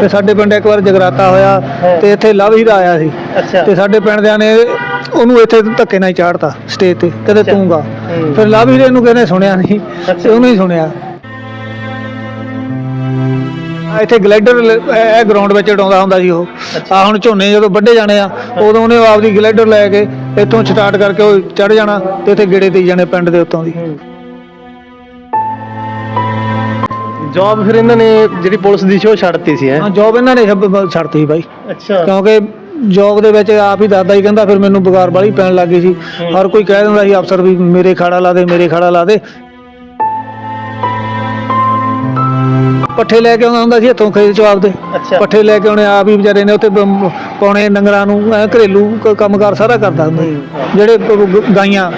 ਤੇ ਸਾਡੇ ਪਿੰਡ ਇੱਕ ਵਾਰ ਜਗਰਾਤਾ ਹੋਇਆ ਤੇ ਇੱਥੇ ਲਵ ਹੀਰਾ ਆਇਆ ਸੀ। ਅੱਛਾ। ਤੇ ਸਾਡੇ ਪਿੰਡ ਦਿਆਂ ਨੇ ਉਹਨੂੰ ਇੱਥੇ ਧੱਕੇ ਨਾਲ ਚਾੜਤਾ ਸਟੇਜ ਤੇ। ਕਹਿੰਦੇ ਅੱਛਾ। ਤੂੰ ਗਾ। ਫਿਰ ਲਵ ਹੀਰੇ ਨੂੰ ਕਹਿੰਦੇ ਸੁਣਿਆ ਨਹੀਂ। ਤੇ ਉਹਨੂੰ ਹੀ ਸੁਣਿਆ। ਇੱਥੇ ਗਲਾਈਡਰ ਇਹ ਗਰਾਊਂਡ ਵਿੱਚ ਉਡਾਉਂਦਾ ਹੁੰਦਾ ਸੀ ਉਹ। ਆ ਹੁਣ ਝੋਨੇ ਜਦੋਂ ਵੱਢੇ ਜਾਣੇ ਆ ਉਦੋਂ ਉਹਨੇ ਆਪਦੀ ਗਲਾਈਡਰ ਲੈ ਕੇ ਇੱਥੋਂ ਸਟਾਰਟ ਕਰਕੇ ਉਹ ਚੜ ਜਾਣਾ ਤੇ ਇੱਥੇ ਗੇੜੇ ਦੇਈ ਜਾਣੇ ਪਿੰਡ ਦੇ ਉੱਤੋਂ ਦੀ। ਜੌਬ ਫਿਰ ਇਹਨਾਂ ਨੇ ਜਿਹੜੀ ਪੁਲਿਸ ਦੀ ਸ਼ੋਅ ਛੱਡਤੀ ਸੀ ਹੈ? ਹਾਂ ਜੋਬ ਇਹਨਾਂ ਨੇ ਛੱਡ- ਬ- ਛੱਡਤੀ ਬਾਈ। ਅੱਛਾ। ਕਿਉਂਕਿ ਜੋਬ ਦੇ ਵਿੱਚ ਆਪ ਹੀ ਦਾਦਾ ਹੀ ਕਹਿੰਦਾ ਫਿਰ ਮੈਨੂੰ ਬੁਖਾਰ ਵਾਲੀ ਪੈਣ ਲੱਗ ਗਈ ਸੀ। ਹਰ ਕੋਈ ਕਹਿ ਦਿੰਦਾ ਸੀ ਅਫਸਰ ਵੀ ਮੇਰੇ ਖਾੜਾ ਲਾ ਦੇ ਮੇਰੇ ਖਾੜਾ ਲਾ ਦੇ। ਪੱਠੇ ਲੈ ਕੇ ਆਉਂਦਾ ਹੁੰਦਾ ਸੀ ਇੱਥੋਂ ਖੇਤ ਚੋਂ ਆਪਦੇ ਅੱਛਾ ਪੱਠੇ ਲੈ ਕੇ ਆਉਣੇ ਆਪ ਹੀ ਵਿਚਾਰੇ ਨੇ ਉੱਥੇ ਬ- ਪਾਉਣੇ ਡੰਗਰਾਂ ਨੂੰ ਐਂ ਘਰੇਲੂ ਕ- ਕੰਮਕਾਰ ਸਾਰਾ ਕਰਦਾ ਹੁੰਦਾ ਸੀ। ਜਿਹੜੇ ਪ- ਗ- ਗਾਈਆਂ।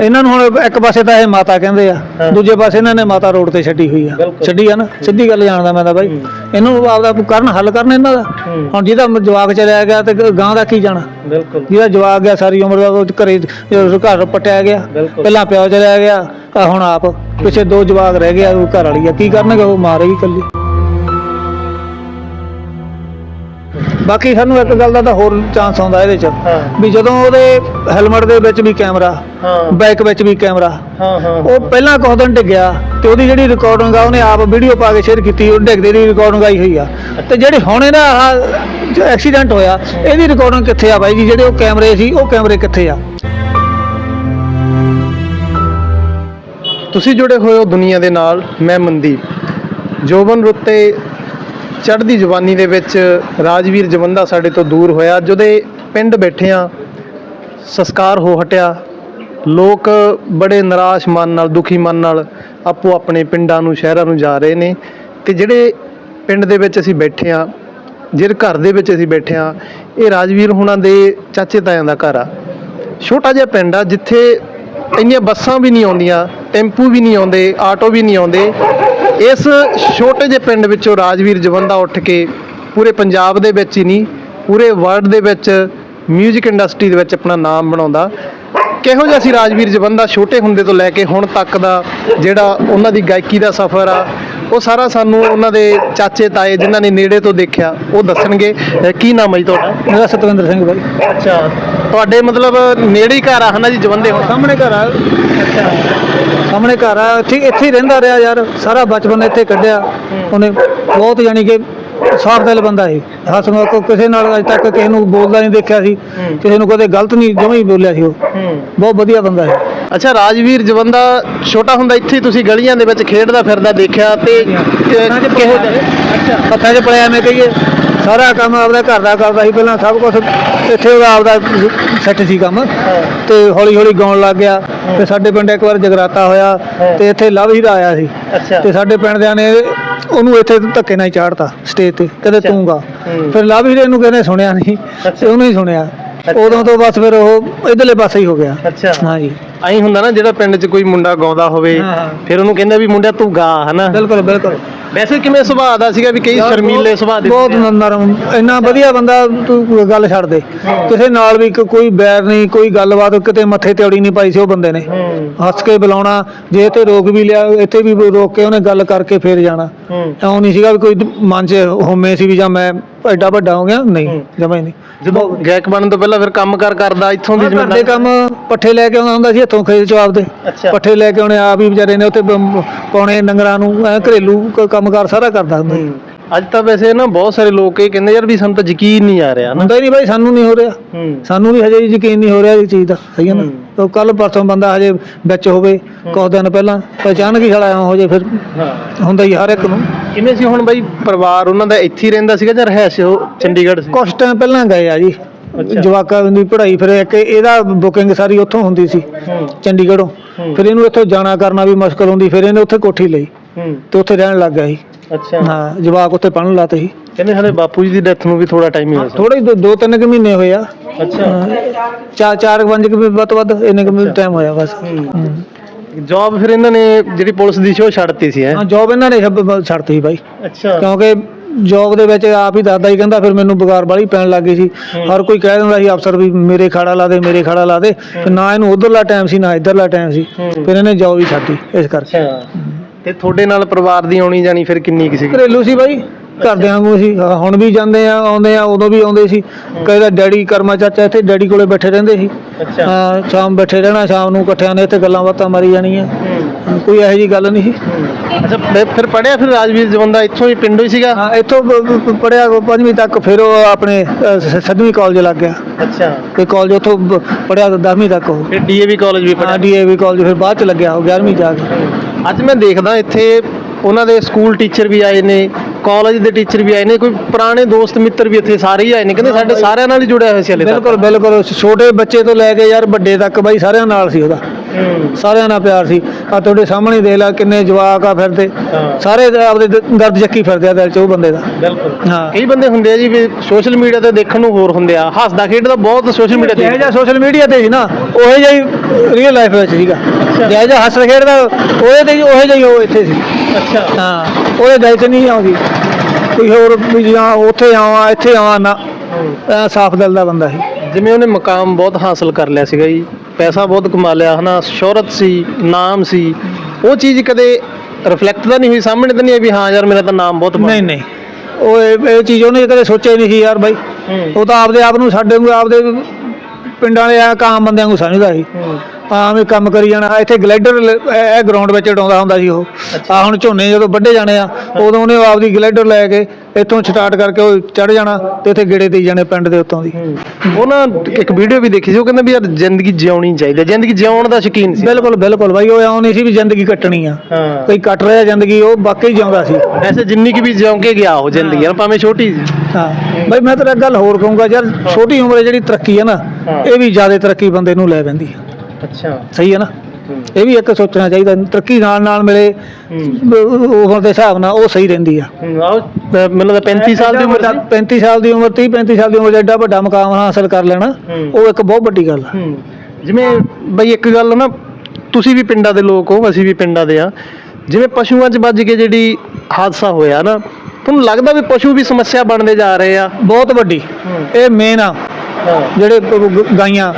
ਇਹਨਾਂ ਨੂੰ ਹੁਣ ਇੱਕ ਪਾਸੇ ਤਾਂ ਇਹ ਮਾਤਾ ਕਹਿੰਦੇ ਆ ਹਾਂ। ਦੂਜੇ ਪਾਸੇ ਇਹਨਾਂ ਨੇ ਮਾਤਾ ਰੋਡ ਤੇ ਛੱਡੀ ਹੋਈ ਆ ਬਿਲਕੁਲ। ਛੱਡੀ ਆ ਨਾ ਸਿੱਧੀ ਗੱਲ ਜਾਣਦਾ ਮੈਂ ਤਾਂ ਬਾਈ ਹੂੰ। ਇਹਨੂੰ ਆਪਦਾ ਕਰਨ ਹੱਲ ਕਰਨ ਇਹਨਾਂ ਦਾ ਹੂੰ। ਹੁਣ ਜਿਹਦਾ ਜਵਾਕ ਚਲਿਆ ਗਿਆ ਤੇ ਗਾਂ ਦਾ ਕੀ ਜਾਣਾ ਬਿਲਕੁਲ ਜਿਹਦਾ ਜਵਾਕ ਗਿਆ ਸਾਰੀ ਉਮਰ ਦਾ ਉਹ ਘਰੇ ਜਦੋਂ ਘਰ ਪਟਿਆ ਗਿਆ ਬਿਲਕੁਲ। ਪਹਿਲਾਂ ਪਿਓ ਚਲਿਆ ਗਿਆ ਆਹ ਹੁਣ ਆਪ ਪਿੱਛੇ ਦੋ ਜਵਾਕ ਰਹਿ ਗਏ ਆ, ਉਹ ਘਰ ਵਾਲੀ ਆ। ਕੀ ਕਰਨਗੇ ਉਹ? ਮਾਰੇਗੀ ਇਕੱਲੀ। ਬਾਕੀ ਸਾਨੂੰ ਇੱਕ ਗੱਲ ਦਾ ਤਾਂ ਹੋਰ ਚਾਂਸ ਆਉਂਦਾ ਇਹਦੇ ਚ ਵੀ ਜਦੋਂ ਉਹਦੇ ਹੈਲਮਟ ਦੇ ਵਿੱਚ ਵੀ ਕੈਮਰਾ ਹਾਂ। ਬਾਈਕ ਵਿੱਚ ਵੀ ਕੈਮਰਾ ਹਾਂ ਹਾਂ। ਉਹ ਪਹਿਲਾਂ ਕੁਝ ਦਿਨ ਡਿੱਗਿਆ ਤੇ ਉਹਦੀ ਜਿਹੜੀ ਰਿਕਾਰਡਿੰਗ ਆ ਉਹਨੇ ਆਪ ਵੀਡੀਓ ਪਾ ਕੇ ਸ਼ੇਅਰ ਕੀਤੀ ਉਹ ਡਿੱਗਦੇ ਦੀ ਰਿਕਾਰਡਿੰਗ ਆਈ ਹੋਈ ਆ। ਤੇ ਜਿਹੜੀ ਹੁਣ ਇਹਦਾ ਐਕਸੀਡੈਂਟ ਹੋਇਆ ਇਹਦੀ ਰਿਕਾਰਡਿੰਗ ਕਿੱਥੇ ਆ ਬਾਈ ਜੀ? ਜਿਹੜੇ ਉਹ ਕੈਮਰੇ ਸੀ ਉਹ ਕੈਮਰੇ ਕਿੱਥੇ ਆ? ਤੁਸੀਂ ਜੁੜੇ ਹੋਏ ਹੋ ਦੁਨੀਆ ਦੇ ਨਾਲ, ਮੈਂ ਮਨਦੀਪ। ਜੋਬਨ ਰੁੱਤੇ ਚੜ੍ਹਦੀ ਜਵਾਨੀ ਦੇ ਵਿੱਚ ਰਾਜਵੀਰ ਜਵੰਦਾ ਸਾਡੇ ਤੋਂ ਦੂਰ ਹੋਇਆ। ਜਦੇ ਪਿੰਡ ਬੈਠੇ ਆ ਸੰਸਕਾਰ ਹੋ ਹਟਿਆ। ਲੋਕ ਬੜੇ ਨਿਰਾਸ਼ ਮਨ ਨਾਲ, ਦੁਖੀ ਮਨ ਨਾਲ ਆਪੋ ਆਪਣੇ ਪਿੰਡਾਂ ਨੂੰ, ਸ਼ਹਿਰਾਂ ਨੂੰ ਜਾ ਰਹੇ ਨੇ। ਤੇ ਜਿਹੜੇ ਪਿੰਡ ਦੇ ਵਿੱਚ ਅਸੀਂ ਬੈਠੇ ਆ ਜਿਹੜੇ ਘਰ ਦੇ ਵਿੱਚ ਅਸੀਂ ਬੈਠੇ ਆ ਇਹ ਰਾਜਵੀਰ ਹੁਣਾਂ ਦੇ ਚਾਚੇ ਤਾਇਆਂ ਦਾ ਘਰ ਆ। ਛੋਟਾ ਜਿਹਾ ਪਿੰਡ ਆ, ਜਿੱਥੇ ਇੰਨੀਆਂ ਬੱਸਾਂ ਵੀ ਨਹੀਂ ਆਉਂਦੀਆਂ, ਟੈਂਪੂ ਵੀ ਨਹੀਂ ਆਉਂਦੇ, ਆਟੋ ਵੀ ਨਹੀਂ ਆਉਂਦੇ। ਇਸ ਛੋਟੇ ਜਿਹੇ ਪਿੰਡ ਵਿੱਚੋਂ ਰਾਜਵੀਰ ਜਵੰਦਾ ਉੱਠ ਕੇ ਪੂਰੇ ਪੰਜਾਬ ਦੇ ਵਿੱਚ ਹੀ ਨਹੀਂ, ਪੂਰੇ ਵਰਲਡ ਦੇ ਵਿੱਚ 뮤직 ਇੰਡਸਟਰੀ ਦੇ ਵਿੱਚ ਆਪਣਾ ਨਾਮ ਬਣਾਉਂਦਾ। ਕਿਹੋ ਜਿਹਾ ਸੀ ਰਾਜਵੀਰ ਜਵੰਦਾ ਛੋਟੇ ਹੁੰਦੇ ਤੋਂ ਲੈ ਕੇ ਹੁਣ ਤੱਕ ਦਾ ਜਿਹੜਾ ਉਹਨਾਂ ਦੀ ਗਾਇਕੀ ਦਾ ਸਫ਼ਰ ਆ ਉਹ ਸਾਰਾ ਸਾਨੂੰ ਉਹਨਾਂ ਦੇ ਚਾਚੇ ਤਾਏ ਜਿਨ੍ਹਾਂ ਨੇ ਨੇੜੇ ਤੋਂ ਦੇਖਿਆ ਉਹ ਦੱਸਣਗੇ। ਕੀ ਨਾਮ ਹੈ ਜੀ ਤੁਹਾਡਾ? ਮੇਰਾ ਸਤਵਿੰਦਰ ਸਿੰਘ ਬਾਈ। ਅੱਛਾ। ਤੁਹਾਡੇ ਮਤਲਬ ਨੇੜੇ ਹੀ ਘਰ ਆ ਹਨਾ ਜੀ ਜਵੰਦੇ ਹੁਣ? ਸਾਹਮਣੇ ਘਰ ਆ। ਅੱਛਾ। ਸਾਹਮਣੇ ਘਰ ਆ। ਇੱਥੇ ਇੱਥੇ ਹੀ ਰਹਿੰਦਾ ਰਿਹਾ ਯਾਰ। ਸਾਰਾ ਬਚਪਨ ਇੱਥੇ ਕੱਢਿਆ। ਉਹਨੇ ਬਹੁਤ ਯਾਨੀ ਕਿ ਸਾਫ਼ ਦਿਲ ਬੰਦਾ ਸੀ। ਹਸਮੁਖ ਕੋ ਕਿਸੇ ਨਾਲ ਅਜ ਤੱਕ ਕਿਸੇ ਨੂੰ ਬੋਲਦਾ ਨਹੀਂ ਦੇਖਿਆ ਸੀ। ਕਿਸੇ ਨੂੰ ਕਦੇ ਗਲਤ ਨਹੀਂ ਜਮਾਂ ਹੀ ਬੋਲਿਆ ਸੀ ਉਹ। ਬਹੁਤ ਵਧੀਆ ਬੰਦਾ ਹੈ ਅੱਛਾ ਰਾਜਵੀਰ ਜਵੰਦਾ ਛੋਟਾ ਹੁੰਦਾ ਇੱਥੇ ਹੀ ਤੁਸੀਂ ਗਲੀਆਂ ਦੇ ਵਿੱਚ ਖੇਡਦਾ ਫਿਰਦਾ ਦੇਖਿਆ ਤੇ ਕਿਹੋ ਅੱਛਾ। ਹੱਥਾਂ 'ਚ ਪੜਿਆ ਮੈਂ ਕਹੀਏ। ਸਾਰਾ ਕੰਮ ਆਪਦਾ ਘਰ ਦਾ ਕਰਦਾ ਸੀ ਪਹਿਲਾਂ ਸਭ ਕੁਝ ਇੱਥੇ ਉਹਦਾ ਆਪਦਾ ਸੈੱਟ ਸੀ ਕੰਮ। ਤੇ ਹੌਲੀ ਹੌਲੀ ਗਾਉਣ ਲੱਗ ਗਿਆ। ਤੇ ਸਾਡੇ ਪਿੰਡ ਇੱਕ ਵਾਰ ਜਗਰਾਤਾ ਹੋਇਆ। ਤੇ ਇੱਥੇ ਲਵ ਹੀਰਾ ਆਇਆ ਸੀ। ਤੇ ਸਾਡੇ ਪਿੰਡ ਦਿਆਂ ਨੇ ਉਹਨੂੰ ਇੱਥੇ ਧੱਕੇ ਨਾਲ ਹੀ ਚਾੜਤਾ ਸਟੇਜ ਤੇ। ਕਹਿੰਦੇ। ਤੂੰ ਗਾ। ਫਿਰ ਲਵ ਹੀਰੇ ਨੂੰ ਕਹਿੰਦੇ ਸੁਣਿਆ ਨਹੀਂ। ਤੇ ਉਹਨੂੰ ਹੀ ਸੁਣਿਆ। ਉਦੋਂ ਤੋਂ ਬਸ ਫਿਰ ਉਹ ਇਧਰਲੇ ਪਾਸੇ ਹੀ ਹੋ ਗਿਆ। ਅੱਛਾ। ਹਾਂਜੀ। ਐਂ ਹੁੰਦਾ ਨਾ ਜਿਹੜਾ ਪਿੰਡ 'ਚ ਕੋਈ ਮੁੰਡਾ ਗਾਉਂਦਾ ਹੋਵੇ ਹਾਂ, ਹਾਂ। ਫਿਰ ਉਹਨੂੰ ਕਹਿੰਦਾ ਵੀ ਮੁੰਡਿਆ ਤੂੰ ਗਾ ਹਨਾ? ਬਿਲਕੁਲ ਬਿਲਕੁਲ। ਵੈਸੇ ਕਿਵੇਂ ਸੁਭਾਅ ਦਾ ਸੀਗਾ ਵੀ ਕਈ ਯਾਰ ਸ਼ਰਮੀਲੇ ਬਹੁਤ- ਸੁਭਾਅ ਦੇ ਬਹੁਤ ਹੁੰਦੇ ਆ। ਨਰਮ ਇੰਨਾ ਵਧੀਆ ਬੰਦਾ ਤੂੰ ਕੋਈ ਗੱਲ ਛੱਡ ਦੇ। ਕਿਸੇ ਨਾਲ ਵੀ ਕ- ਕੋਈ ਬੈਰ ਨਹੀਂ ਕੋਈ ਗੱਲਬਾਤ ਕਿਤੇ ਮੱਥੇ ਤੇ ਅੜੀ ਨਹੀਂ ਪਾਈ ਸੀ ਉਹ ਬੰਦੇ ਨੇ। ਹੂੰ। ਹੱਸ ਕੇ ਬੁਲਾਉਣਾ ਜੇ ਤੇ ਰੋਕ ਵੀ ਲਿਆ ਇੱਥੇ ਵੀ ਰੋਕ ਕੇ ਉਹਨੇ ਗੱਲ ਕਰਕੇ ਫੇਰ ਜਾਣਾ। ਹੂੰ। ਐਉਂ ਨਹੀਂ ਸੀਗਾ ਵੀ ਕੋਈ ਮਨ 'ਚ ਹੋਮੇ ਸੀ ਵੀ ਜਾਂ ਮੈਂ ਐਡਾ ਵੱਡਾ ਹੋ ਗਿਆ? ਨਹੀਂ। ਜਮਾ ਹੀ ਨਹੀਂ। ਜਦੋਂ ਗਾਇਕ ਬਣਨ ਤੋਂ ਪਹਿਲਾਂ ਫਿਰ ਕੰਮ ਕਾਰ ਕਰਦਾ ਇੱਥੋਂ ਦੀ ਘਰ ਦੇ ਕੰਮ ਪੱਠੇ ਲੈ ਕੇ ਆਉਂਦਾ ਹੁੰਦਾ ਸੀ ਇੱਥੋਂ ਖੇਤ ਚੋਂ ਆਪਦੇ। ਅੱਛਾ। ਪੱਠੇ ਲੈ ਕੇ ਆਉਣੇ ਆਪ ਹੀ ਵਿਚਾਰੇ ਨੇ ਉੱਥੇ ਬ- ਪਾਉਣੇ ਡੰਗਰਾਂ ਨੂੰ ਐਂ ਘਰੇਲੂ ਕ- ਕੰਮਕਾਰ ਸਾਰਾ ਕਰਦਾ ਹੁੰਦਾ ਸੀ। ਅੱਜ ਤਾਂ ਵੈਸੇ ਨਾ ਬਹੁਤ ਸਾਰੇ ਲੋਕ ਇਹ ਕਹਿੰਦੇ ਯਾਰ ਵੀ ਸਾਨੂੰ ਤਾਂ ਯਕੀਨ ਨਹੀਂ ਆ ਰਿਹਾ ਨਾ। ਹੁੰਦਾ ਹੀ ਨਹੀਂ ਬਾਈ ਸਾਨੂੰ ਨਹੀਂ ਹੋ ਰਿਹਾ। ਹੂੰ। ਸਾਨੂੰ ਵੀ ਹਜੇ ਯਕੀਨ ਨਹੀਂ ਹੋ ਰਿਹਾ ਇਸ ਚੀਜ਼ ਦਾ ਸਹੀ ਹੈ ਨਾ? ਹੂੰ। ਉਹ ਕੱਲ ਪਰਸੋਂ ਬੰਦਾ ਹਜੇ ਵਿੱਚ ਹੋਵੇ ਕੁਝ ਦਿਨ ਪਹਿਲਾਂ ਤਾਂ ਅਚਾਨਕ ਹੀ ਐਂ ਹੋ ਜੇ ਫਿਰ। ਹਾਂ। ਹੁੰਦਾ ਹੀ ਹਰ ਇੱਕ ਨੂੰ। ਕਿਵੇਂ ਸੀ ਹੁਣ ਬਾਈ? ਪਰਿਵਾਰ ਉਹਨਾਂ ਦਾ ਇੱਥੇ ਹੀ ਰਹਿੰਦਾ ਸੀਗਾ ਜਾਂ ਰਹਿਸ਼ ਉਹ ਚੰਡੀਗੜ੍ਹ ਸੀ? ਕੁਝ ਟਾਈਮ ਪਹਿਲਾਂ ਗਏ ਆ ਜੀ। ਜਵਾਕਾਂ ਦੀ ਪੜ੍ਹਾਈ ਫਿਰ ਇੱਕ ਇਹਦਾ ਬੁਕਿੰਗ ਸਾਰੀ ਉੱਥੋਂ ਹੁੰਦੀ ਸੀ ਚੰਡੀਗੜ੍ਹੋਂ। ਫਿਰ ਇਹਨੂੰ ਇੱਥੋਂ ਜਾਣਾ ਕਰਨਾ ਵੀ ਮੁਸ਼ਕਲ ਹੁੰਦੀ ਫਿਰ ਇਹਨੇ ਉੱਥੇ ਕੋਠੀ ਲਈ ਤੇ ਉੱਥੇ ਰਹਿਣ ਲੱਗ ਗਿਆ ਸੀ। ਅੱਛਾ। ਹਾਂ ਜਵਾਕ ਉੱਥੇ ਪੜਨ ਲਾਤੇ ਸੀ। ਕਹਿੰਦੇ ਹਲੇ ਬਾਪੂ ਜੀ ਦੀ ਡੈਥ ਨੂੰ ਵੀ ਥੋੜਾ ਟਾਈਮ ਹੀ ਹੋਇਆ ਥੋੜੇ ਦੋ ਦੋ ਤਿੰਨ ਕੁ ਮਹੀਨੇ ਹੋਏ ਆ। ਅੱਛਾ। ਚਾਰ ਚਾਰ ਪੰਜ ਕੁ ਵੱਧ ਵੱਧ ਇੰਨੇ ਕੁ ਟਾਈਮ ਹੋਇਆ ਬਸ। ਜੌਬ ਫਿਰ ਇਹਨਾਂ ਨੇ ਜਿਹੜੀ ਪੁਲਿਸ ਦੀ ਸ਼ੋਅ ਛੱਡਤੀ ਸੀ ਹੈ? ਹਾਂ ਜੋਬ ਇਹਨਾਂ ਨੇ ਛੱਡ- ਛੱਡਤੀ ਸੀ ਬਾਈ। ਅੱਛਾ। ਕਿਉਂਕਿ ਜੋਬ ਦੇ ਵਿੱਚ ਆਪ ਹੀ ਦਾਦਾ ਹੀ ਕਹਿੰਦਾ ਫਿਰ ਮੈਨੂੰ ਬੁਖਾਰ ਵਾਲੀ ਪੈਣ ਲੱਗ ਗਈ ਸੀ। ਹਰ ਕੋਈ ਕਹਿ ਦਿੰਦਾ ਸੀ ਅਫਸਰ ਵੀ ਮੇਰੇ ਖਾੜਾ ਲਾ ਦੇ ਮੇਰੇ ਖਾੜਾ ਲਾ ਦੇ। ਫਿਰ ਨਾ ਇਹਨੂੰ ਉਧਰਲਾ ਟਾਈਮ ਸੀ ਨਾ ਇਧਰਲਾ ਟਾਈਮ ਸੀ। ਹੂੰ। ਫਿਰ ਇਹਨੇ ਜੋਬ ਹੀ ਛੱਡੀ ਇਸ ਕਰਕੇ। ਅੱਛਾ। ਤੇ ਤੁਹਾਡੇ ਨਾਲ ਪਰਿਵਾਰ ਦੀ ਆਉਣੀ ਜਾਣੀ ਫਿਰ ਕਿੰਨੀ ਕੁ ਸੀਗੀ? ਘਰੇਲੂ ਸੀ ਬਾਈ। ਘਰਦਿਆਂ ਵਾਂਗੂ ਸੀ ਹਾਂ, ਹੁਣ ਵੀ ਜਾਂਦੇ ਆ ਆਉਂਦੇ ਆ ਉਦੋਂ ਵੀ ਆਉਂਦੇ ਸੀ। ਕਹਿੰਦਾ ਡੈਡੀ ਕਰਮਾ ਚਾਚਾ ਇੱਥੇ ਡੈਡੀ ਕੋਲੇ ਬੈਠੇ ਰਹਿੰਦੇ ਸੀ। ਅੱਛਾ। ਹਾਂ ਸ਼ਾਮ ਬੈਠੇ ਰਹਿਣਾ ਸ਼ਾਮ ਨੂੰ ਇਕੱਠਿਆਂ ਨੇ ਇੱਥੇ ਗੱਲਾਂ ਬਾਤਾਂ ਮਾਰੀ ਜਾਣੀਆਂ। ਹੂੰ। ਕੋਈ ਇਹੋ ਜੀ ਗੱਲ ਨਹੀਂ ਸੀ। ਅੱਛਾ ਫਿਰ- ਫਿਰ ਪੜਿਆ ਫਿਰ ਰਾਜਵੀਰ ਜਵੰਦਾ ਇੱਥੋਂ ਹੀ ਪਿੰਡੋਂ ਹੀ ਸੀਗਾ? ਹਾਂ ਇੱਥੋਂ ਪੜਿਆ ਪੰਜਵੀਂ ਤੱਕ ਫਿਰ ਉਹ ਆਪਣੇ ਅ, ਸ- ਸੱਤਵੀਂ ਕਾਲਜ ਲੱਗ ਗਿਆ। ਅੱਛਾ। ਤੇ ਕਾਲਜ ਉੱਥੋਂ ਪੜਿਆ 10ਵੀਂ ਤੱਕ ਉਹ। ਫਿਰ ਡੀਏਵੀ ਕਾਲਜ ਵੀ ਹਾਂ ਪੜਿਆ ਡੀਏਵੀ ਕਾਲਜ ਫਿਰ ਬਾਅਦ ਚ ਲੱਗਿਆ ਉਹ 11ਵੀਂ ਜਾ ਕੇ ਅੱਜ ਮੈਂ ਦੇਖਦਾ ਇੱਥੇ ਉਹਨਾਂ ਦੇ ਸਕੂਲ ਟੀਚਰ ਵੀ ਆਏ ਨੇ। ਕਾਲਜ ਦੇ ਟੀਚਰ ਵੀ ਆਏ ਨੇ ਕੋਈ ਪੁਰਾਣੇ ਦੋਸਤ ਮਿੱਤਰ ਵੀ ਇੱਥੇ ਸਾਰੇ ਹੀ ਆਏ ਨੇ ਕਹਿੰਦੇ ਸਾਡੇ ਸਾਰਿਆਂ ਨਾਲ ਹੀ ਜੁੜਿਆ ਹੋਇਆ ਸੀ ਹਲੇ ਤੱਕ। ਬਿਲਕੁਲ ਬਿਲਕੁਲ। ਛੋਟੇ ਬੱਚੇ ਤੋਂ ਲੈ ਕੇ ਯਾਰ ਵੱਡੇ ਤੱਕ ਬਾਈ ਸਾਰਿਆਂ ਨਾਲ ਸੀ ਉਹਦਾ। ਸਾਰਿਆਂ ਨਾਲ ਪਿਆਰ ਸੀ। ਆ ਤੁਹਾਡੇ ਸਾਹਮਣੇ ਦੇਖ ਲੈ ਕਿੰਨੇ ਜਵਾਕ ਆ ਫਿਰਦੇ। ਸਾਰੇ ਆਪਦੇ ਦ- ਦਰਦ ਚੱਕੀ ਫਿਰਦੇ ਆ ਦਿਲ ਚ ਉਹ ਬੰਦੇ ਦਾ। ਬਿਲਕੁਲ। ਹਾਂ। ਕਈ ਬੰਦੇ ਹੁੰਦੇ ਆ ਜੀ ਵੀ ਸੋਸ਼ਲ ਮੀਡੀਆ ਤੇ ਦੇਖਣ ਨੂੰ ਹੋਰ ਹੁੰਦੇ ਆ। ਹੱਸਦਾ ਖੇਡਦਾ ਬਹੁਤ ਸੋਸ਼ਲ ਮੀਡੀਆ ਤੇ। ਜਿਹਾ ਸੋਸ਼ਲ ਮੀਡੀਆ ਤੇ ਸੀ ਨਾ ਉਹੋ ਜਿਹਾ ਰੀਅਲ ਲਾਈਫ ਵਿੱਚ ਸੀਗਾ। ਜਿਹੋ ਜਿਹਾ ਹੱਸ ਖੇਡਦਾ ਉਹਦੇ ਤੇ ਉਹੋ ਜਿਹਾ ਉਹ ਇੱਥੇ ਸੀ। ਅੱਛਾ। ਹਾਂ। ਉਹਦੇ ਦਿਲ 'ਚ ਨਹੀਂ ਆਉਂਦੀ। ਕੋਈ ਹੋਰ ਵੀ ਜਾਂ ਉੱਥੇ ਆਵਾਂ ਇੱਥੇ ਆਵਾਂ ਨਾ। ਸਾਫ਼ ਦਿਲ ਦਾ ਬੰਦਾ ਸੀ। ਜਿਵੇਂ ਉਹਨੇ ਮਕਾਮ ਬਹੁਤ ਹਾਸਲ ਕਰ ਲਿਆ ਸੀਗਾ ਜੀ। ਪੈਸਾ ਬਹੁਤ ਕਮਾ ਲਿਆ ਹਨਾ ਸ਼ੋਹਰਤ ਸੀ ਨਾਮ ਸੀ ਉਹ ਚੀਜ਼ ਕਦੇ ਰਿਫਲੈਕਟ ਤਾਂ ਨਹੀਂ ਹੋਈ ਸਾਹਮਣੇ ਤਾਂ ਨਹੀਂ ਆਈ ਵੀ ਹਾਂ ਯਾਰ ਮੇਰਾ ਤਾਂ ਨਾਮ ਬਹੁਤ ਬਣ ਨਹੀਂ ਨਹੀਂ। ਉਹ ਇਹ ਇਹ ਚੀਜ਼ ਉਹਨੇ ਕਦੇ ਸੋਚਿਆ ਹੀ ਨਹੀਂ ਸੀ ਯਾਰ ਬਾਈ। ਹੂੰ। ਉਹ ਤਾਂ ਆਪਦੇ ਆਪ ਨੂੰ ਸਾਡੇ ਨੂੰ ਆਪਦੇ ਪਿੰਡਾਂ ਵਾਲੇ ਆ ਕਾਮ ਬੰਦਿਆਂ ਨੂੰ ਸਮਝਦਾ ਸੀ। ਆਮ ਹੀ ਕੰਮ ਕਰੀ ਜਾਣਾ। ਇੱਥੇ ਗਲਾਈਡਰ ਲ- ਇਹ ਗਰਾਊਂਡ ਵਿੱਚ ਉਡਾਉਂਦਾ ਹੁੰਦਾ ਸੀ ਉਹ। ਆ ਹੁਣ ਝੋਨੇ ਜਦੋਂ ਵੱਢੇ ਜਾਣੇ ਆ ਉਦੋਂ ਉਹਨੇ ਆਪਦੀ ਗਲਾਈਡਰ ਲੈ ਕੇ ਇੱਥੋਂ ਸਟਾਰਟ ਕਰਕੇ ਉਹ ਚੜ ਜਾਣਾ ਤੇ ਇੱਥੇ ਗੇੜੇ ਦੇਈ ਜਾਣੇ ਪਿੰਡ ਦੇ ਉੱਤੋਂ ਦੀ। ਉਹ ਨਾ ਇੱਕ ਵੀਡੀਓ ਵੀ ਦੇਖੀ ਸੀ ਉਹ ਕਹਿੰਦਾ ਵੀ ਯਾਰ ਜ਼ਿੰਦਗੀ ਜਿਉਣੀ ਚਾਹੀਦੀ ਹੈ। ਜ਼ਿੰਦਗੀ ਜਿਉਣ ਦਾ ਸ਼ੌਕੀਨ ਸੀ। ਬਿਲਕੁਲ ਬਿਲਕੁਲ ਬਾਈ ਉਹ ਐਉਂ ਨਹੀਂ ਸੀ ਵੀ ਜ਼ਿੰਦਗੀ ਕੱਟਣੀ ਆ। ਹਾਂ। ਕੋਈ ਕੱਟ ਰਿਹਾ ਜ਼ਿੰਦਗੀ ਉਹ ਵਾਕਈ ਜਿਉਂਦਾ ਸੀ। ਵੈਸੇ ਜਿੰਨੀ ਕਿ ਵੀ ਜਿਉਂ ਕੇ ਗਿਆ ਉਹ ਜ਼ਿੰਦਗੀ ਯਾਰ ਭਾਵੇਂ ਛੋਟੀ ਸੀ। ਹਾਂ। ਬਾਈ ਮੈਂ ਤੇਰਾ ਗੱਲ ਹੋਰ ਕਹੂੰਗਾ ਯਾਰ ਛੋਟੀ ਉਮਰੇ ਜਿਹੜੀ ਤਰੱਕੀ ਹੈ ਨਾ। ਇਹ ਵੀ ਜ਼ਿਆਦਾ ਤਰੱਕੀ ਬੰਦੇ ਨੂੰ ਲੈ ਪੈਂਦੀ ਆ। ਅੱਛਾ। ਸਹੀ ਹੈ ਨਾ? ਇਹ ਵੀ ਇੱਕ ਸੋਚਣਾ ਚਾਹੀਦਾ ਤਰੱਕੀ ਨਾਲ ਨਾਲ ਮਿਲੇ ਉਮਰ ਦੇ ਹਿਸਾਬ ਨਾਲ ਉਹ ਸਹੀ ਰਹਿੰਦੀ ਆ। ਮੈਨੂੰ ਤਾਂ 35 ਸਾਲ ਦੀ ਉਮਰ ਸੀ। 35 ਸਾਲ ਦੀ ਉਮਰ 30 35 ਸਾਲ ਦੀ ਉਮਰ ਐਡਾ ਵੱਡਾ ਮੁਕਾਮ ਹਾਸਲ ਕਰ ਲੈਣਾ। ਉਹ ਇੱਕ ਬਹੁਤ ਵੱਡੀ ਗੱਲ ਆ। ਜਿਵੇਂ ਬਈ ਇੱਕ ਗੱਲ ਨਾ ਤੁਸੀਂ ਵੀ ਪਿੰਡਾਂ ਦੇ ਲੋਕ ਹੋ ਅਸੀਂ ਵੀ ਪਿੰਡਾਂ ਦੇ ਆ। ਜਿਵੇਂ ਪਸ਼ੂਆਂ 'ਚ ਵੱਜ ਕੇ ਜਿਹੜੀ ਹਾਦਸਾ ਹੋਇਆ ਨਾ ਤੁਹਾਨੂੰ ਲੱਗਦਾ ਵੀ ਪਸ਼ੂ ਵੀ ਸਮੱਸਿਆ ਬਣਦੇ ਜਾ ਰਹੇ ਆ? ਬਹੁਤ ਵੱਡੀ। ਇਹ ਮੇਨ ਆ। ਜਿਹੜੇ ਗ- ਗਾਈਆਂ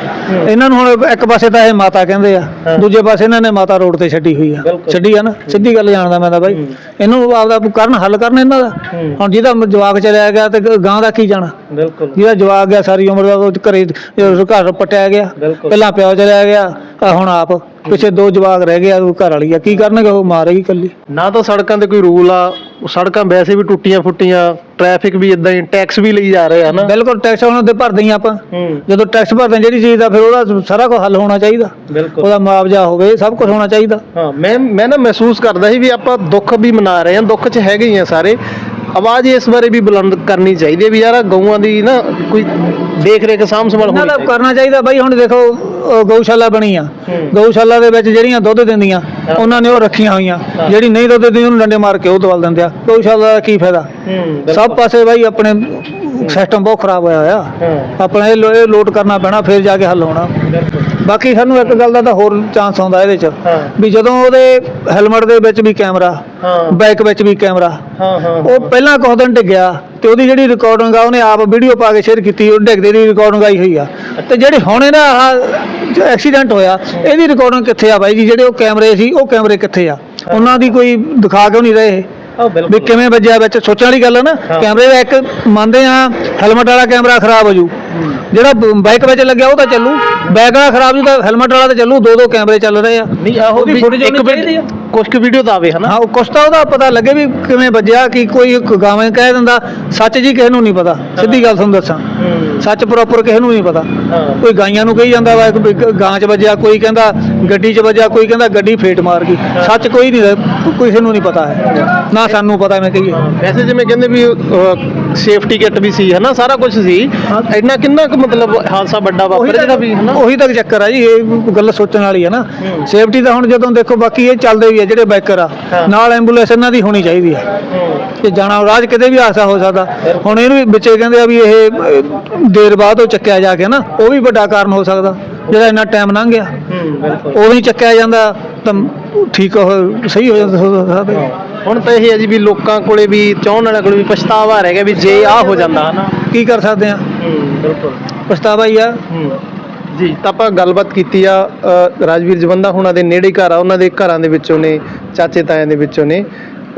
ਇਹਨਾਂ ਨੂੰ ਹੁਣ ਇੱਕ ਪਾਸੇ ਤਾਂ ਇਹ ਮਾਤਾ ਕਹਿੰਦੇ ਆ। ਦੂਜੇ ਪਾਸੇ ਇਹਨਾਂ ਨੇ ਮਾਤਾ ਰੋਡ ਤੇ ਛੱਡੀ ਹੋਈ ਆ ਬਿਲਕੁਲ। ਛੱਡੀ ਆ ਨਾ ਸਿੱਧੀ ਗੱਲ ਜਾਣਦਾ ਮੈਂ ਤਾਂ ਬਾਈ। ਇਹਨੂੰ ਆਪਦਾ ਕਰਨ ਹੱਲ ਕਰਨ ਇਹਨਾਂ ਦਾ ਹੂੰ। ਹੁਣ ਜਿਹਦਾ ਜਵਾਕ ਚਲਿਆ ਗਿਆ ਤੇ ਗ- ਗਾਂ ਦਾ ਕੀ ਜਾਣਾ ਬਿਲਕੁਲ ਜਿਹਦਾ ਜਵਾਕ ਗਿਆ ਸਾਰੀ ਉਮਰ ਦਾ ਉਹ ਘਰੇ ਘਰ ਪਟਿਆ ਗਿਆ ਬਿਲਕੁਲ। ਪਹਿਲਾਂ ਪਿਓ ਚਲਿਆ ਗਿਆ ਆਹ ਹੁਣ ਆਪ ਪਿੱਛੇ ਦੋ ਜਵਾਕ ਰਹਿ ਗਏ ਆ ਉਹ ਘਰ ਵਾਲੀ ਆ। ਕੀ ਕਰਨਗੇ ਉਹ? ਮਾਰੇਗੀ ਇਕੱਲੀ। ਨਾ ਤਾਂ ਸੜਕਾਂ ਤੇ ਕੋਈ ਰੂਲ ਆ ਸੜਕਾਂ ਵੈਸੇ ਵੀ ਟੁੱਟੀਆਂ ਫੁੱਟੀਆਂ ਟ੍ਰੈਫਿਕ ਵੀ ਇਦਾਂ ਹੀ ਟੈਕਸ ਵੀ ਲਈ ਜਾ ਰਹੇ ਆ ਨਾ। ਬਿਲਕੁਲ ਟੈਕਸ ਉਹਨਾਂ ਦੇ ਭਰਦੇ ਹੀ ਆਪਾਂ। ਹੂੰ। ਜਦੋਂ ਟੈਕਸ ਭਰਦੇ ਹਾਂ ਜਿਹੜੀ ਚੀਜ਼ ਦਾ ਫਿਰ ਉਹਦਾ ਸਾਰਾ ਕੁਝ ਹੱਲ ਹੋਣਾ ਚਾਹੀਦਾ। ਬਿਲਕੁਲ। ਉਹਦਾ ਮੁਆਵਜ਼ਾ ਹੋਵੇ ਸਭ ਕੁਝ ਹੋਣਾ ਚਾਹੀਦਾ। ਹਾਂ ਮੈਂ ਮੈਂ ਨਾ ਮਹਿਸੂਸ ਕਰਦਾ ਸੀ ਵੀ ਆਪਾਂ ਦੁੱਖ ਵੀ ਮਨਾ ਰਹੇ ਹਾਂ ਦੁੱਖ 'ਚ ਹੈਗੇ ਹੀ ਆ ਸਾਰੇ। ਆਵਾਜ਼ ਇਸ ਬਾਰੇ ਵੀ ਬੁਲੰਦ ਕਰਨੀ ਚਾਹੀਦੀ ਹੈ ਵੀ ਯਾਰ ਗਊਆਂ ਦੀ ਨਾ ਕੋਈ ਦੇਖ ਰੇਖ ਸਾਂਭ ਸੰਭਾਲ ਇਹਨਾਂ ਹੋਣੀ ਦਾ ਚਾਹੀਦੀ। ਕਰਨਾ ਚਾਹੀਦਾ ਬਾਈ ਹੁਣ ਦੇਖੋ ਅਹ ਗਊਸ਼ਾਲਾ ਬਣੀ ਆ। ਗਊਸ਼ਾਲਾ ਦੇ ਵਿੱਚ ਜਿਹੜੀਆਂ ਦੁੱਧ ਦਿੰਦੀਆਂ। ਉਹਨਾਂ ਨੇ ਉਹ ਰੱਖੀਆਂ ਹੋਈਆਂ। ਜਿਹੜੀ ਨਹੀਂ ਦੁੱਧ ਦਿੰਦੀ ਉਹਨੂੰ ਡੰਡੇ ਮਾਰ ਕੇ ਉਹ ਦਵਲ ਦਿੰਦੇ ਆ। ਗਊਸ਼ਾਲਾ ਦਾ ਕੀ ਫਾਇਦਾ? ਹੂੰ ਸਭ ਪਾਸੇ ਬਾਈ ਆਪਣੇ ਸਿਸਟਮ ਬਹੁਤ ਖਰਾਬ ਹੋਇਆ ਹੋਇਆ। ਹਾਂ। ਆਪਣਾ ਇਹ ਲੋ- ਇਹ ਲੋਟ ਕਰਨਾ ਪੈਣਾ ਫਿਰ ਜਾ ਕੇ ਹੱਲ ਹੋਣਾ। ਬਾਕੀ ਸਾਨੂੰ ਇੱਕ ਗੱਲ ਦਾ ਤਾਂ ਹੋਰ ਚਾਂਸ ਆਉਂਦਾ ਇਹਦੇ 'ਚ ਹਾਂ। ਵੀ ਜਦੋਂ ਉਹਦੇ ਹੈਲਮਟ ਦੇ ਵਿੱਚ ਵੀ ਕੈਮਰਾ ਹਾਂ। ਬਾਈਕ ਵਿੱਚ ਵੀ ਕੈਮਰਾ ਹਾਂ ਹਾਂ ਉਹ ਪਹਿਲਾਂ ਕੁਝ ਦਿਨ ਡਿੱਗਿਆ ਤੇ ਉਹਦੀ ਜਿਹੜੀ ਰਿਕਾਰਡਿੰਗ ਆ ਉਹਨੇ ਆਪ ਵੀਡੀਓ ਪਾ ਕੇ ਸ਼ੇਅਰ ਕੀਤੀ ਉਹ ਡਿੱਗਦੇ ਦੀ ਰਿਕਾਰਡਿੰਗ ਆਈ ਹੋਈ ਆ। ਤੇ ਜਿਹੜੇ ਹੁਣ ਇਹਦਾ ਆਹ ਐਕਸੀਡੈਂਟ ਹੋਇਆ ਇਹਦੀ ਰਿਕਾਰਡਿੰਗ ਕਿੱਥੇ ਆ ਬਾਈ ਜੀ? ਜਿਹੜੇ ਉਹ ਕੈਮਰੇ ਸੀ ਉਹ ਕੈਮਰੇ ਕਿੱਥੇ ਆ? ਉਹਨਾਂ ਦੀ ਕੋਈ ਦਿਖਾ ਕਿਉਂ ਨਹੀਂ ਰਹੇ ਵੀ ਕਿਵੇਂ ਵੱਜਿਆ ਵਿੱਚ? ਸੋਚਣ ਵਾਲੀ ਗੱਲ ਹੈ ਨਾ। ਕੈਮਰੇ ਦਾ ਇੱਕ ਮੰਨਦੇ ਆ ਹੈਲਮਟ ਵਾਲਾ ਕੈਮਰਾ ਖਰਾਬ ਹੋ ਜੂ। ਜਿਹੜਾ ਬਾਈਕ ਵਿੱਚ ਲੱਗਿਆ ਉਹ ਤਾਂ ਚੱਲੂ। ਬਾਈਕ ਵਾਲਾ ਖਰਾਬ ਜੂ ਤਾਂ ਹੈਲਮਟ ਵਾਲਾ ਤਾਂ ਚੱਲੂ ਦੋ ਦੋ ਕੈਮਰੇ ਚੱਲ ਰਹੇ ਆ। ਨਹੀਂ ਆਹੋ ਵੀ footage ਇੱਕ ਆ। ਕੁਝ ਕੁ ਵੀਡੀਓ ਤਾਂ ਆਵੇ ਹਨਾ? ਹਾਂ ਕੁਛ ਤਾਂ ਉਹਦਾ ਪਤਾ ਲੱਗੇ ਵੀ ਕਿਵੇਂ ਵੱਜਿਆ ਕਿ ਕੋਈ ਗਾਵੇਂ ਕਹਿ ਦਿੰਦਾ ਸੱਚ ਜੀ ਕਿਸੇ ਨੂੰ ਨਹੀਂ ਪਤਾ। ਸਿੱਧੀ ਗੱਲ ਤੁਹਾਨੂੰ ਦੱਸਾਂ। ਸੱਚ ਪ੍ਰੋਪਰ ਕਿਸੇ ਨੂੰ ਨਹੀਂ ਪਤਾ। ਹਾਂ। ਕੋਈ ਗਾਈਆਂ ਨੂੰ ਕਹੀ ਜਾਂਦਾ ਵਾ ਕਿ ਗ- 'ਚ ਵੱਜਿਆ ਕੋਈ ਕਹਿੰਦਾ ਗੱਡੀ 'ਚ ਵੱਜਿਆ ਕੋਈ ਕਹਿੰਦਾ ਗੱਡੀ ਫੇਟ ਮਾਰ ਗਈ। ਸੱਚ ਕੋਈ ਨਹੀਂ ਕਿਸੇ ਨੂੰ ਨਹੀਂ ਪਤਾ ਹੈ। ਨਾ ਸਾਨੂੰ ਪਤਾ ਮੈਂ ਕਹੀਏ। ਵੈਸੇ ਜਿਵੇਂ ਕਹਿੰਦੇ ਵੀ ਸੇਫਟੀ ਕਿੱਟ ਵੀ ਸੀ ਹਨਾ ਸਾਰਾ ਕੁਝ ਸੀ। ਹਾਂ। ਇੰਨਾ ਕਿੰਨਾ ਕੁ ਮਤਲਬ ਹਾਦਸਾ ਵੱਡਾ ਵਾਪਰ ਜਿਹੜਾ ਵੀ ਹਨਾ? ਉਹੀ ਤੱਕ ਚੱਕਰ ਆ ਜੀ ਇਹ ਗੱਲ ਸੋਚਣ ਵਾਲੀ ਆ ਨਾ। ਹੂੰ। ਸੇਫਟੀ ਤਾਂ ਹੁਣ ਜਦੋਂ ਦੇਖੋ ਬਾਕੀ ਇਹ ਚੱਲਦੇ ਵੀ ਆ ਜਿਹੜੇ ਬਾਈਕਰ ਆ। ਹਾਂ। ਨਾਲ ਐਂਬੂਲੈਂਸ ਇਹਨਾਂ ਦੀ ਹੋਣੀ ਚਾਹੀਦੀ ਆ। ਕਿ ਜਾਣਾ ਰਾਜ ਕਿਤੇ ਵੀ ਹਾਦਸਾ ਹੋ ਸਕਦਾ। ਹੁਣ ਇਹਨੂੰ ਵੀ ਵਿੱਚੇ ਕਹਿੰਦੇ ਆ ਵੀ ਇਹ ਦੇਰ ਬਾਅਦ ਉਹ ਚੱਕਿਆ ਜਾ ਕੇ ਨਾ ਉਹ ਵੀ ਵੱਡਾ ਕਾਰਨ ਹੋ ਸਕਦਾ। ਜਿਹੜਾ ਇੰਨਾ ਟਾਈਮ ਲੰਘ ਗਿਆ। ਹੂੰ ਬਿਲਕੁਲ। ਉਦੋਂ ਹੀ ਚੱਕਿਆ ਜਾਂਦਾ ਤਾਂ ਠੀਕ ਹੋ ਸਹੀ ਹੋ ਜਾਂਦਾ ਹੁਣ ਤਾਂ ਇਹ ਹੈ ਜੀ ਵੀ ਲੋਕਾਂ ਕੋਲੇ ਵੀ ਚਾਹਣ ਵਾਲਿਆਂ ਕੋਲੇ ਵੀ ਪਛਤਾਵਾ ਰਹਿ ਗਿਆ ਵੀ ਜੇ ਆ ਹੋ ਜਾਂਦਾ ਹਨਾ। ਕੀ ਕਰ ਸਕਦੇ ਆ? ਹੂੰ ਬਿਲਕੁਲ। ਪਛਤਾਵਾ ਹੀ ਆ। ਜੀ ਤਾਂ ਆਪਾਂ ਗੱਲਬਾਤ ਕੀਤੀ ਆ ਰਾਜਵੀਰ ਜਵੰਦਾ ਹੁਣਾਂ ਦੇ ਨੇੜੇ ਘਰ ਆ ਉਹਨਾਂ ਦੇ ਘਰਾਂ ਦੇ ਵਿੱਚੋਂ ਨੇ ਚਾਚੇ ਤਾਇਆਂ ਦੇ ਵਿੱਚੋਂ ਨੇ।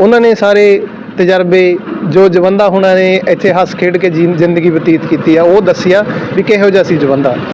ਉਹਨਾਂ ਨੇ ਸਾਰੇ ਤਜਰਬੇ ਜੋ ਜਵੰਦਾ ਹੁਣਾਂ ਨੇ ਇੱਥੇ ਹੱਸ ਖੇਡ ਕੇ ਜੀ- ਜ਼ਿੰਦਗੀ ਬਤੀਤ ਕੀਤੀ ਆ, ਉਹ ਦੱਸਿਆ ਵੀ ਕਿਹੋ ਜਿਹਾ ਸੀ ਜਵੰਦਾ।